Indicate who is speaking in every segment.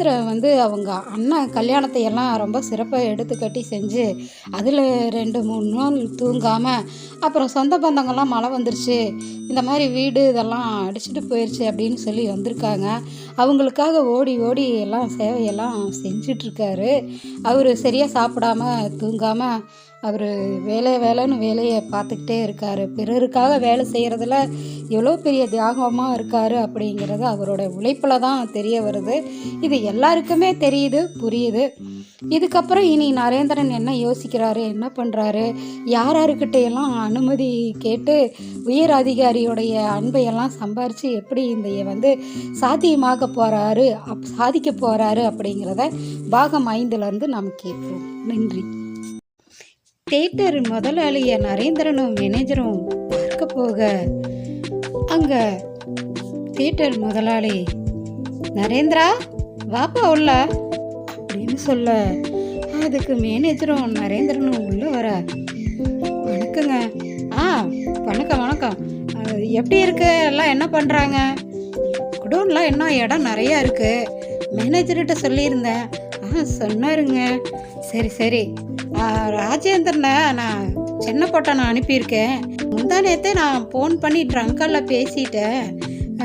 Speaker 1: நரேந்திர வந்து அவங்க அண்ணன் கல்யாணத்தை எல்லாம் ரொம்ப சிறப்பாக எடுத்து கட்டி செஞ்சு அதில் ரெண்டு மூணு நாள் தூங்காமல் அப்புறம் சொந்த பந்தங்கள்லாம் மழை வந்துருச்சு இந்த மாதிரி வீடு இதெல்லாம் அடிச்சுட்டு போயிடுச்சு அப்படின்னு சொல்லி வந்திருக்காங்க. அவங்களுக்காக ஓடி ஓடி எல்லாம் சேவையெல்லாம் செஞ்சிட்ருக்காரு. அவர் சரியாக சாப்பிடாம தூங்காமல் அவர் வேலை வேலைன்னு வேலையை பார்த்துக்கிட்டே இருக்கார். பிறருக்காக வேலை செய்கிறதுல எவ்வளோ பெரிய தியாகமாக இருக்கார் அப்படிங்கிறது அவரோட உழைப்பில் தான் தெரிய வருது. இது எல்லாருக்குமே தெரியுது புரியுது. இதுக்கப்புறம் இனி நரேந்திரன் என்ன யோசிக்கிறாரு என்ன பண்ணுறாரு யார் யாருக்கிட்ட எல்லாம் அனுமதி கேட்டு உயர் அதிகாரியோடைய அன்பையெல்லாம் சம்பாரித்து எப்படி இந்த வந்து சாத்தியமாக போகிறாரு அப் சாதிக்க போகிறாரு அப்படிங்கிறத பாகம் ஐந்துலேருந்து நாம் கேட்போம். நன்றி. தேட்டர் முதலாளிய நரேந்திரனும் மேனேஜரும் பார்க்க போக வாங்க தியேட்டர் முதலாளி நரேந்திரா வாப்பா உள்ள அப்படின்னு சொல்ல அதுக்கு மேனேஜரும் நரேந்திரனும் உள்ள வர. வணக்கங்க. ஆ வணக்கம் வணக்கம். எப்படி இருக்கு? எல்லாம் என்ன பண்ணுறாங்க குடோன்லாம் இன்னும் இடம் நிறையா இருக்குது மேனேஜர்கிட்ட சொல்லியிருந்தேன். ஆ சொன்னாருங்க. சரி சரி. ராஜேந்திரனை நான் சென்னப்பட்டனை அனுப்பியிருக்கேன். முந்தா நேற்று நான் ஃபோன் பண்ணி ட்ரங்காலில் பேசிட்டேன்.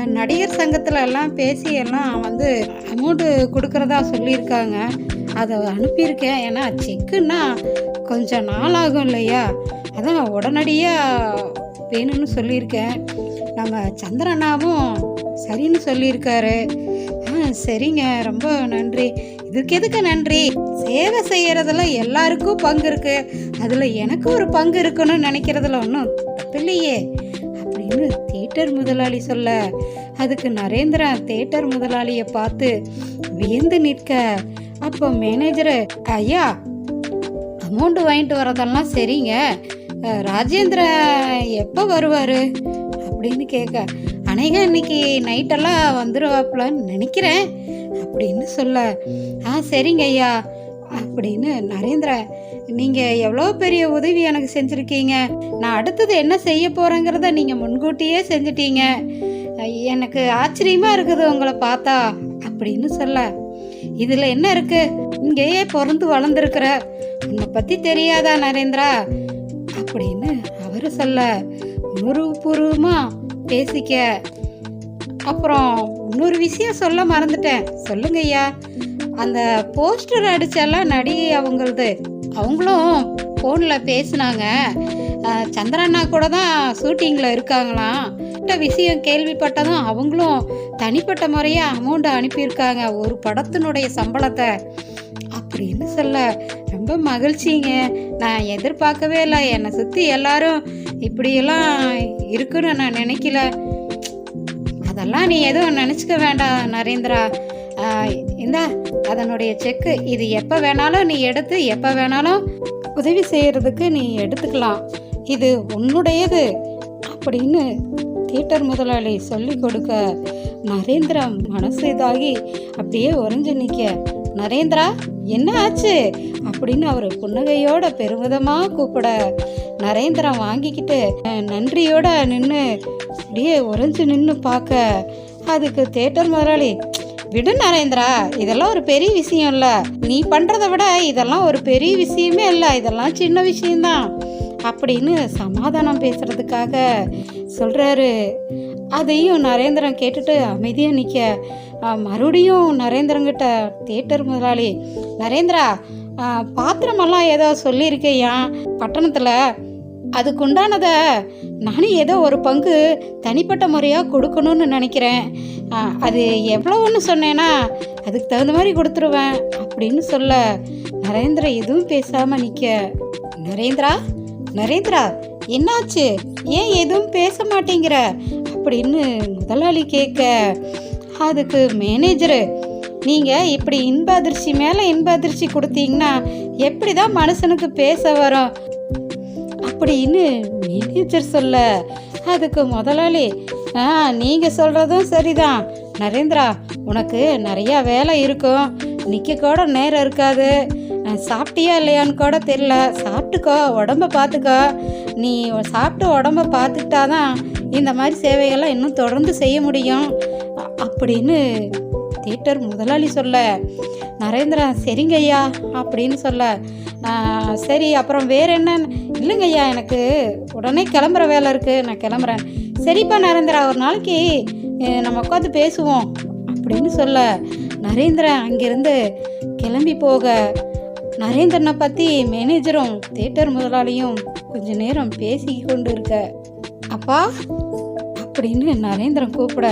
Speaker 1: நடிகர் சங்கத்தில் எல்லாம் பேசி எல்லாம் வந்து அமௌண்ட்டு கொடுக்குறதா சொல்லியிருக்காங்க. அதை அனுப்பியிருக்கேன். ஏன்னா செக்குன்னா கொஞ்சம் நாள் ஆகும் இல்லையா? அதான் உடனடியாக வேணும்னு சொல்லியிருக்கேன். நம்ம சந்திரனாவும் சரின்னு சொல்லியிருக்காரு. ஆ சரிங்க. ரொம்ப நன்றி. இதுக்கு எதுக்கு நன்றி? சேவை செய்யறதுல எல்லாருக்கும் பங்கு இருக்கு. அதில் எனக்கு ஒரு பங்கு இருக்குன்னு நினைக்கிறதுல ஒன்றும் தப்பில்லையே. அப்படின்னு தேட்டர் முதலாளி சொல்ல அதுக்கு நரேந்திரன் தேட்டர் முதலாளியை பார்த்து வியந்து நிற்க அப்போ மேனேஜரு ஐயா அமௌண்ட் வாங்கிட்டு வரதெல்லாம் சரிங்க. அஹ், ராஜேந்திரன் எப்போ வருவார்? அப்படின்னு கேட்க அநேகம் இன்னைக்கு நைட்டெல்லாம் வந்துடுவாப்புலன்னு நினைக்கிறேன். அப்படின்னு சொல்ல ஆ சரிங்க ஐயா. அப்படின்னு நரேந்திரா நீங்கள் எவ்வளோ பெரிய உதவி எனக்கு செஞ்சுருக்கீங்க. நான் அடுத்தது என்ன செய்ய போகிறேங்கிறத நீங்கள் முன்கூட்டியே செஞ்சிட்டீங்க. எனக்கு ஆச்சரியமாக இருக்குது உங்களை பார்த்தா அப்படின்னு சொல்ல. இதில் என்ன இருக்கு? இங்கேயே பிறந்து வளர்ந்துருக்குற. உன்னை பற்றி தெரியாதா நரேந்திரா? அப்படின்னு அவர் சொல்ல. உணர்வுபூர்வமாக பேசிக்க. அப்புறம் இன்னொரு விஷயம் சொல்ல மறந்துட்டேன். சொல்லுங்க ஐயா. அந்த போஸ்டர் அடிச்செல்லாம் நடிகை அவங்களது. அவங்களும் ஃபோனில் பேசினாங்க. சந்திரண்ணா கூட தான் ஷூட்டிங்கில் இருக்காங்களாம். இந்த விஷயம் கேள்விப்பட்டதும் அவங்களும் தனிப்பட்ட முறையாக அமௌண்ட் அனுப்பியிருக்காங்க. ஒரு படத்தினுடைய சம்பளத்தை. அப்படின்னு சொல்ல ரொம்ப மகிழ்ச்சிங்க. நான் எதிர்பார்க்கவே இல்லை. என்னை சுற்றி எல்லாரும் இப்படியெல்லாம் இருக்குன்னு நான் நினைக்கல. அதெல்லாம் நீ எதுவும் நினச்சிக்க வேண்டாம் நரேந்திரா. இந்தா அதனுடைய செக்கு இது எப்போ வேணாலும் நீ எடுத்து எப்போ வேணாலும் உதவி செய்கிறதுக்கு நீ எடுத்துக்கலாம். இது உன்னுடையது அப்படின்னு தியேட்டர் முதலாளி சொல்லி கொடுக்க நரேந்திரா மனசு இதாகி அப்படியே உறைஞ்சு நிற்க நரேந்திரா என்ன ஆச்சு? அப்படின்னு அவர் புன்னகையோட பெருமிதமாக கூப்பிட நரேந்திரா வாங்கிக்கிட்டு நன்றியோட நின்று அப்படியே உறைஞ்சு நின்று பார்க்க அதுக்கு தேட்டர் முதலாளி விடு நரேந்திரா இதெல்லாம் ஒரு பெரிய விஷயம் இல்லை. நீ பண்ணுறதை விட இதெல்லாம் ஒரு பெரிய விஷயமே இல்லை. இதெல்லாம் சின்ன விஷயம்தான். அப்படின்னு சமாதானம் பேசுறதுக்காக சொல்கிறாரு அதையும் நரேந்திரன் கேட்டுட்டு அமைதியாக நிற்க மறுபடியும் நரேந்திரங்கிட்ட தேட்டர் முதலாளி நரேந்திரா பாத்திரமெல்லாம் ஏதோ சொல்லியிருக்கையா பட்டணத்தில் அதுக்குண்டானதை நானும் ஏதோ ஒரு பங்கு தனிப்பட்ட முறையாக கொடுக்கணும்னு நினைக்கிறேன். அது எவ்வளோன்னு சொன்னேன்னா அதுக்கு தகுந்த மாதிரி கொடுத்துருவேன் அப்படின்னு சொல்ல நரேந்திரா எதுவும் பேசாமல் நிற்க நரேந்திரா நரேந்திரா என்னாச்சு? ஏன் எதுவும் பேச மாட்டேங்கிற? அப்படின்னு முதலாளி கேட்க அதுக்கு மேனேஜரு நீங்கள் இப்படி இன்ப அதிர்ச்சி மேலே இன்ப அதிர்ச்சி கொடுத்தீங்கன்னா எப்படி தான் மனுஷனுக்கு பேச வரும்? அப்படின்னு மேனேஜர் சொல்ல. அதுக்கு முதலாளி ஆ நீங்கள் சொல்கிறதும் சரிதான். நரேந்திரா உனக்கு நிறையா வேலை இருக்கும். நிற்க கூட நேரம் இருக்காது. சாப்பிட்டியா இல்லையான்னு கூட தெரில சாப்பிட்டுக்கோ உடம்ப பார்த்துக்கோ நீ சாப்பிட்டு உடம்ப பார்த்துக்கிட்டா தான் இந்த மாதிரி சேவைகள்லாம் இன்னும் தொடர்ந்து செய்ய முடியும். அப்படின்னு தியேட்டர் முதலாளி சொல்ல. நரேந்திரா சரிங்க ஐயா அப்படின்னு சொல்ல. சரி அப்புறம் வேற என்ன? இல்லைங்கய்யா எனக்கு உடனே கிளம்புற வேலை இருக்குது நான் கிளம்புறேன். சரிப்பா நரேந்திரா ஒரு நாளைக்கு நம்ம உட்காந்து பேசுவோம் அப்படின்னு சொல்ல நரேந்திரன் அங்கிருந்து கிளம்பி போக நரேந்திரனை பற்றி மேனேஜரும் தேட்டர் முதலாளியும் கொஞ்ச நேரம் பேசி கொண்டு இருக்க அப்பா? அப்படின்னு நரேந்திரன் கூப்பிட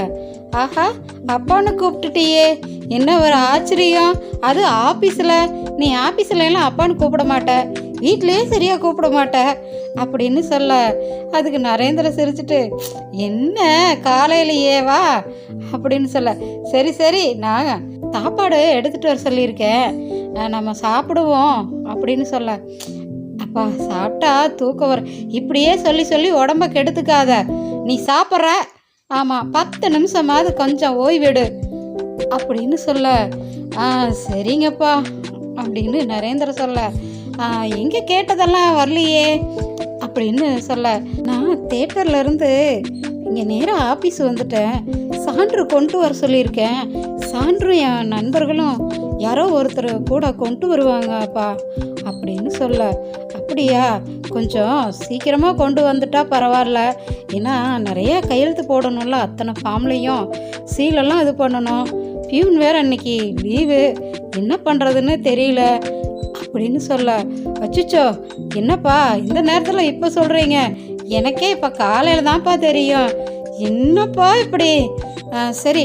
Speaker 1: ஆஹா அப்பான்னு கூப்பிட்டுட்டியே என்ன ஒரு ஆச்சரியம்? அது ஆஃபீஸில் நீ ஆஃபீஸில் எல்லாம் அப்பான்னு கூப்பிட மாட்ட. வீட்டிலேயே சரியாக கூப்பிட மாட்ட அப்படின்னு சொல்ல. அதுக்கு நரேந்திர சிரிச்சிட்டு என்ன காலையிலேயே வா? அப்படின்னு சொல்ல. சரி சரி நான் சாப்பாடு எடுத்துகிட்டு வர சொல்லியிருக்கேன். நம்ம சாப்பிடுவோம். அப்படின்னு சொல்ல. அப்பா சாப்பிட்டா தூக்கம் வர இப்படியே சொல்லி சொல்லி உடம்ப கெடுத்துக்காத. நீ சாப்பிட்ற. ஆமாம் பத்து நிமிஷமாவது கொஞ்சம் ஓய்வெடு. அப்படின்னு சொல்ல. ஆ சரிங்கப்பா. அப்படின்னு நரேந்திர சொல்ல. எங்கே கேட்டதெல்லாம் வரலையே அப்படின்னு சொல்ல நான் தேட்டர்ல இருந்து இங்கே நேராக ஆஃபீஸ் வந்துட்டேன். சான்று கொண்டு வர சொல்லியிருக்கேன். சான்றும் என் நண்பர்களும் யாரோ ஒருத்தர் கூட கொண்டு வருவாங்கப்பா அப்படின்னு சொல்ல அப்படியா? கொஞ்சம் சீக்கிரமாக கொண்டு வந்துட்டா பரவாயில்ல. ஏன்னா நிறையா கையெழுத்து போடணும்ல அத்தனை ஃபார்ம்லேயும். சீலெல்லாம் இது பண்ணணும். பியூன் வேற அன்னைக்கு லீவு. என்ன பண்ணுறதுன்னு தெரியல. அப்படின்னு சொல்ல அச்சுச்சோ என்னப்பா இந்த நேரத்தில் இப்போ சொல்கிறீங்க எனக்கே இப்போ காலையில் தான்ப்பா தெரியும். என்னப்பா இப்படி? சரி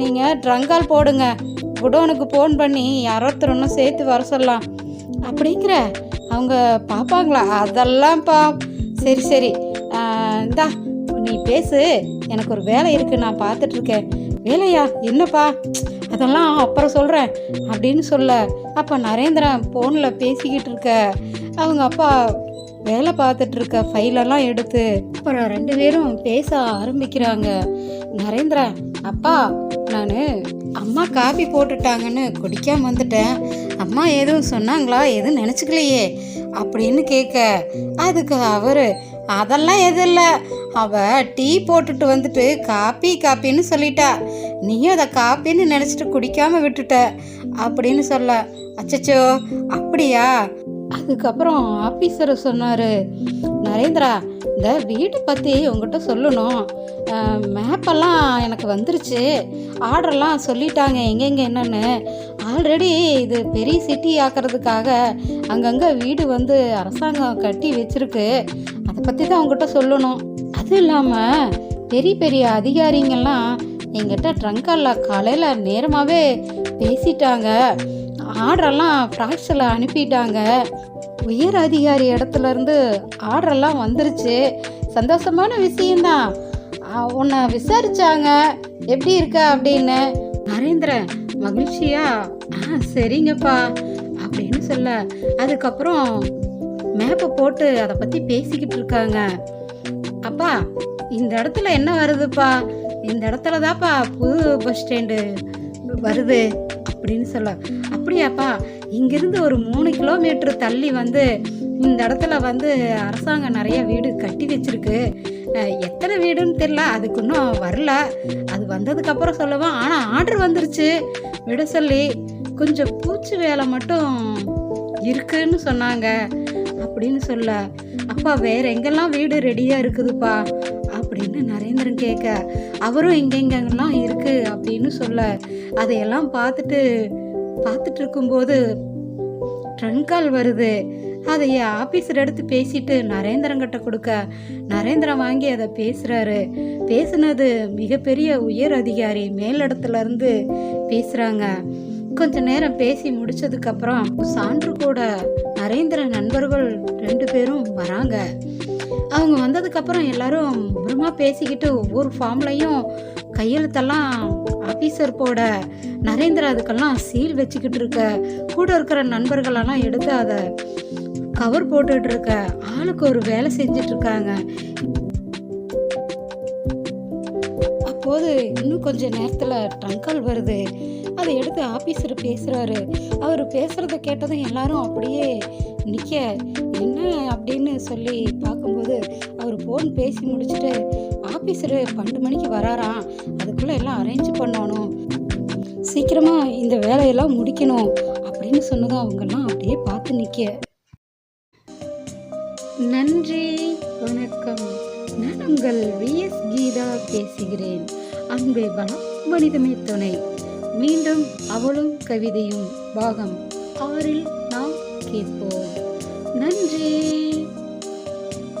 Speaker 1: நீங்கள் ட்ரங்கால் போடுங்க. குடோனுக்கு ஃபோன் பண்ணி யாரோ ஒருத்தர் சேர்த்து வர சொல்லலாம். அப்படிங்கிற அவங்க பார்ப்பாங்களா அதெல்லாம்ப்பா. சரி சரி. இந்தா நீ பேசு. எனக்கு ஒரு வேலை இருக்குது நான் பார்த்துட்ருக்கேன் வேலையா? என்னப்பா? அதெல்லாம் அப்புறம் சொல்கிறேன் அப்படின்னு சொல்ல அப்போ நரேந்திரன் ஃபோனில் பேசிக்கிட்டு இருக்க. அவங்க அப்பா வேலை பார்த்துட்டு இருக்க ஃபைலெல்லாம் எடுத்து அப்புறம் ரெண்டு பேரும் பேச ஆரம்பிக்கிறாங்க. நரேந்திரா அப்பா நான் அம்மா காபி போட்டுட்டாங்கன்னு குடிக்காமல் வந்துட்டேன். அம்மா எதுவும் சொன்னாங்களா? எதுவும் நினச்சிக்கலையே. அப்படின்னு கேட்க அதுக்கு அவர் அதெல்லாம் எது இல்லை. அவள் டீ போட்டுட்டு வந்துட்டு காப்பி காப்பின்னு சொல்லிட்டா. நீயும் அதை காப்பின்னு நினச்சிட்டு குடிக்காமல் விட்டுட்ட அப்படின்னு சொல்ல. அச்சச்சோ அப்படியா? அதுக்கப்புறம் ஆஃபீஸர் சொன்னார் நரேந்திரா இந்த வீடு பற்றி உங்ககிட்ட சொல்லணும். மேப்பெல்லாம் எனக்கு வந்துருச்சு. ஆர்டர்லாம் சொல்லிட்டாங்க எங்கெங்கே என்னென்னு. ஆல்ரெடி இது பெரிய சிட்டி ஆக்கிறதுக்காக அங்கங்கே வீடு வந்து அரசாங்கம் கட்டி வச்சிருக்கு. அதை பற்றி தான் உங்ககிட்ட சொல்லணும். அதுவும் இல்லாமல் பெரிய பெரிய அதிகாரிங்கெல்லாம் எங்கிட்ட ட்ரங்காலில் காலையில் நேரமாகவே பேசிட்டாங்க. ஆர்டரெல்லாம் ஃப்ராக்ஸில் அனுப்பிட்டாங்க. உயர் அதிகாரி இடத்துலருந்து ஆர்டரெல்லாம் வந்துருச்சு. சந்தோஷமான விஷயந்தான் உன்னை விசாரித்தாங்க எப்படி இருக்க அப்படின்னு. நரேந்திரன் மகிழ்ச்சியா? ஆ சரிங்கப்பா. அப்படின்னு சொல்ல அதுக்கப்புறம் மேப்பை போட்டு அதை பற்றி பேசிக்கிட்டு இருக்காங்க அப்பா இந்த இடத்துல என்ன வருதுப்பா? இந்த இடத்துல தான்ப்பா புது பஸ் ஸ்டாண்டு வருது அப்படின்னு சொல்ல. அப்படியாப்பா இங்கிருந்து ஒரு மூணு கிலோமீட்டர் தள்ளி வந்து இந்த இடத்துல வந்து அரசாங்கம் நிறைய வீடு கட்டி வச்சிருக்கு. எத்தனை வீடுன்னு தெரில அதுக்கு இன்னும் வரல. அது வந்ததுக்கப்புறம் சொல்லுவோம் ஆனால் ஆர்டர் வந்துருச்சு. விட சொல்லி கொஞ்சம் பூச்சி வேலை மட்டும் இருக்குன்னு சொன்னாங்க. அப்படின்னு சொல்ல அப்பா வேற எங்கெல்லாம் வீடு ரெடியாக இருக்குதுப்பா? அப்படின்னு நரேந்திரன் கேட்க அவரும் எங்கெங்கெல்லாம் இருக்கு? அப்படின்னு சொல்ல அதையெல்லாம் பார்த்துட்டு பார்த்துட்டு இருக்கும்போது ட்ரங்க் கால் வருது. அதை ஆஃபீஸர் எடுத்து பேசிட்டு நரேந்திரன் கிட்ட கொடுக்க நரேந்திரன் வாங்கி அதை பேசுகிறாரு பேசுனது மிகப்பெரிய உயர் அதிகாரி மேலிடத்துல இருந்து பேசுகிறாங்க கொஞ்ச நேரம் பேசி முடிச்சதுக்கப்புறம் சான்று கூட நரேந்திர நண்பர்கள் ரெண்டு பேரும் வராங்க. அவங்க வந்ததுக்கப்புறம் எல்லாரும் மும்முரமாக பேசிக்கிட்டு ஒவ்வொரு ஃபார்ம்லையும் கையெழுத்தெல்லாம் ஆஃபீஸர் போட நரேந்திர அதுக்கெல்லாம் சீல் வச்சுக்கிட்டு இருக்க கூட இருக்கிற நண்பர்களெல்லாம் எடுத்து அதை கவர் போட்டுட்டு இருக்க ஆளுக்கு ஒரு வேலை செஞ்சுட்டு இருக்காங்க. அப்போது இன்னும் கொஞ்சம் நேரத்தில் ட்ரங்கல் வருது. அதை எடுத்து ஆஃபீஸர் பேசுகிறாரு அவர் பேசுகிறத கேட்டதும் எல்லாரும் அப்படியே நிற்க என்ன அப்படின்னு சொல்லி பார்க்கும்போது அவர் ஃபோன் பேசி முடிச்சுட்டு ஆஃபீஸரு பன்னெண்டு மணிக்கு வராராம் அதுக்குள்ளே எல்லாம் அரேஞ்ச் பண்ணணும். சீக்கிரமாக இந்த வேலையெல்லாம் முடிக்கணும். அப்படின்னு சொன்னதும் அவங்கெல்லாம் அப்படியே பார்த்து நிற்க நன்றி வணக்கம். நான் உங்கள் விஎஸ் கீதா பேசுகிறேன். அன்பே பலம் மனிதமே துணை. மீண்டும் அவளும் கவிதையும் பாகம் ஆறில் நாம் கேட்போம். நன்றி.